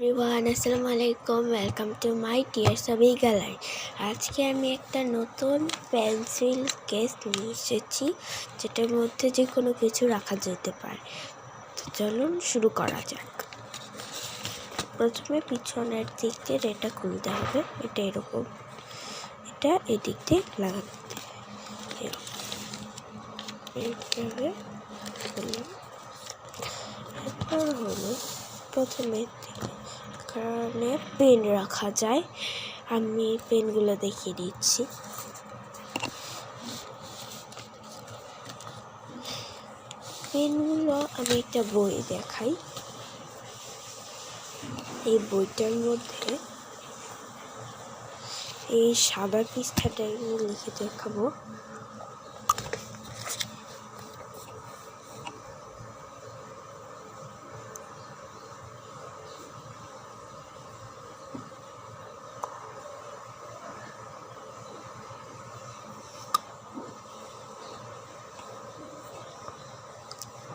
Everyone আসসালামু আলাইকুম welcome to মাই টিয়ার সবই গ্যালারি আজকে আমি একটা নতুন পেন্সিল কেস নিয়ে এসেছি, যেটার মধ্যে যে কোনো কিছু রাখা যেতে পারে। চলুন শুরু করা যাক। প্রথমে পিছনের দিক দিয়ে এটা খুলতে হবে, এটা এরকম। এটা এদিক দিয়ে লাগাতে এইভাবে হলো। প্রথমে এখানে পেন রাখা যায়। আমি পেনগুলো দেখিয়ে দিচ্ছি। পেনগুলো আমি একটা বই দেখাই। এই বইটার মধ্যে এই সাদা পৃষ্ঠাটা আমি লিখে দেখাবো।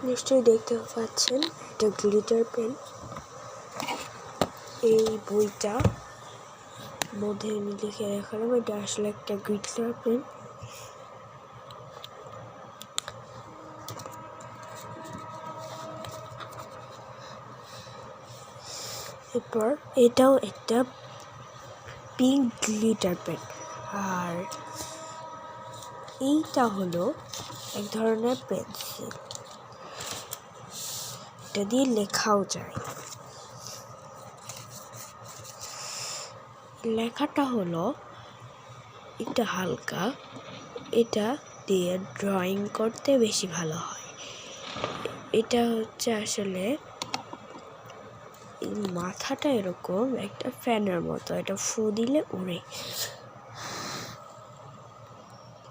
নিশ্চয়ই দেখতে পাচ্ছেন এটা গ্লিটার পেন। এই বইটা মধ্যে আমি লিখে রাখলাম, এটা আসলে একটা গ্লিটার পেন। এরপর এটাও একটা পিঙ্ক গ্লিটার পেন আর এইটা হলো এক ধরনের পেন্সিল এটা দিয়ে লেখাও যায়। লেখাটা হলো, এটা হালকা, এটা দিয়ে ড্রয়িং করতে বেশি ভালো হয়। এটা হচ্ছে আসলে মাথাটা এরকম একটা ফ্যানের মতো, এটা ফু দিলে উড়ে।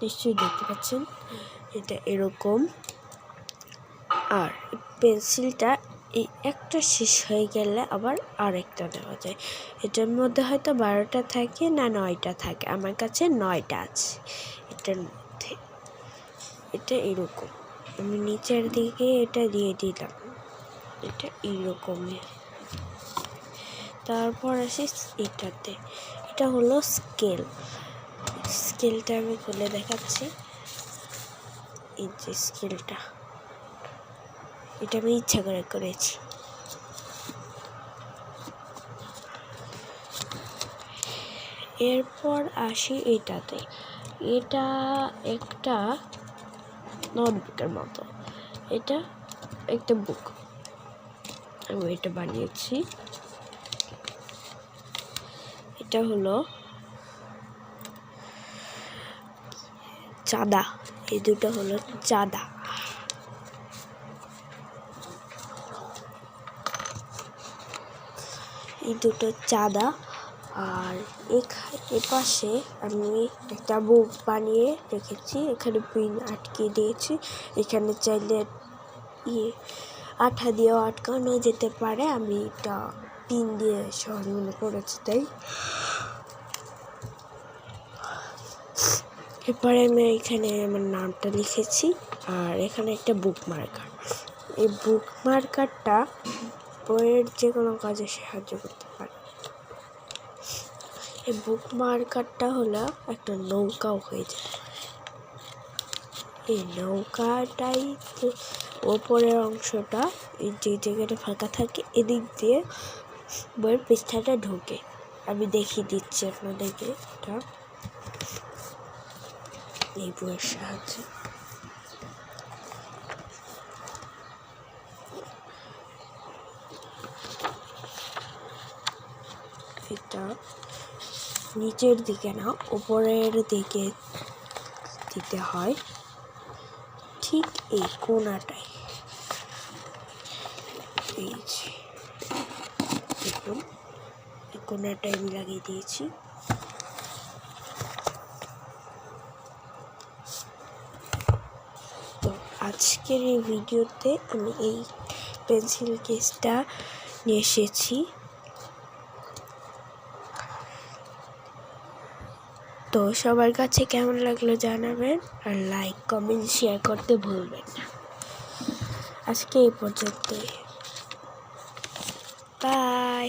নিশ্চয়ই দেখতে পাচ্ছেন? এটা এরকম আর পেন্সিলটা এই একটা শেষ হয়ে গেলে আবার আরেকটা দেওয়া যায়। এটার মধ্যে হয়তো বারোটা থাকে না নয়টা থাকে। আমার কাছে নয়টা আছে এটার মধ্যে। এটা এরকম। আমি নিচের দিকে এটা দিয়ে দিলাম। এটা এইরকমই তারপর আসি এটাতে। এটা হলো স্কেল। স্কেলটা আমি খুলে দেখাচ্ছি। এই যে স্কেলটা। এটা আমি ইচ্ছা করে করেছি। এরপর আসি এটাতে। এটা একটা নোটবুকের মতো। এটা একটা বুক আমি এটা বানিয়েছি। এটা হলো চাঁদা। এই দুটো হলো চাঁদা। এই দুটো চাঁদা আর এপাশে আমি একটা বুক বানিয়ে রেখেছি। এখানে পিন আটকে দিয়েছি। এখানে চাইলে ইয়ে আঠা দিয়েও আটকানো যেতে পারে। আমি এটা পিন দিয়ে সহজ মনে করেছি, তাই। এরপরে আমি এখানে আমার নামটা লিখেছি। আর এখানে একটা বুক মার্কার এই বুক মার্কারটা বইয়ের যে কোনো কাজে সাহায্য করতে পারে। এই বুক মার্কারটা হলো একটা নৌকাও হয়ে যায়। এই নৌকাটাই ওপরের অংশটা, এই যে জায়গাটা ফাঁকা থাকে, এদিক দিয়ে বইয়ের পৃষ্ঠাটা ঢোকে। আমি দেখিয়ে দিচ্ছি আপনাদেরকে এটা। এই বইয়ের সাহায্যে। এটা নিচের দিকে না, উপরের দিকে দিতে হয়। ঠিক এই কোনাটায়। এই যে, দেখুন, এই কোনাটায় আমি লাগিয়ে দিয়েছি। তো আজকের এই ভিডিওতে আমি এই পেন্সিল কেসটা নিয়ে এসেছি। তো সবার কাছে কেমন লাগল জানাবেন আর লাইক কমেন্ট শেয়ার করতে ভুলবেন না। আজকে এই পর্যন্তই। বাই